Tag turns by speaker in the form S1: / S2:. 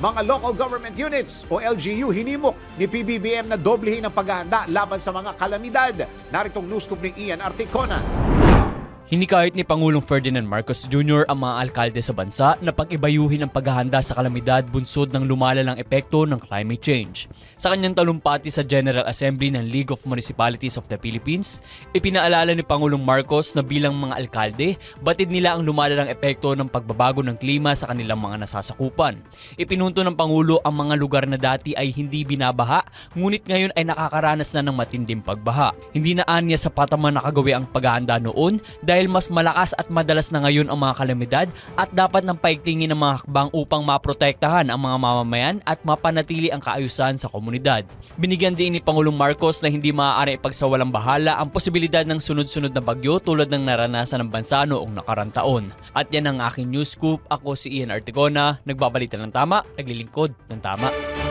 S1: Mga local government units o LGU hinimok ni PBBM na doblehin ang paghahanda laban sa mga kalamidad. Naritong news scoop ni Ian Articona.
S2: Hinikayat ni Pangulong Ferdinand Marcos Jr. ang mga alkalde sa bansa na pag-ibayuhin ang paghahanda sa kalamidad bunsod ng lumalalang epekto ng climate change. Sa kanyang talumpati sa General Assembly ng League of Municipalities of the Philippines, ipinaalala ni Pangulong Marcos na bilang mga alkalde, batid nila ang lumalalang epekto ng pagbabago ng klima sa kanilang mga nasasakupan. Ipinunto ng Pangulo ang mga lugar na dati ay hindi binabaha, ngunit ngayon ay nakakaranas na ng matinding pagbaha. Hindi na anya sa pataman nakagawi ang paghahanda noon dahil mas malakas at madalas na ngayon ang mga kalamidad at dapat nang paigtingin ang mga hakbang upang maprotektahan ang mga mamamayan at mapanatili ang kaayusan sa komunidad. Binigyan din ni Pangulong Marcos na hindi maaari ipagsawalang bahala ang posibilidad ng sunod-sunod na bagyo tulad ng naranasan ng bansa noong nakarang taon. At yan ang aking news scoop. Ako si Ian Artigona, nagbabalita ng tama, naglilingkod ng tama.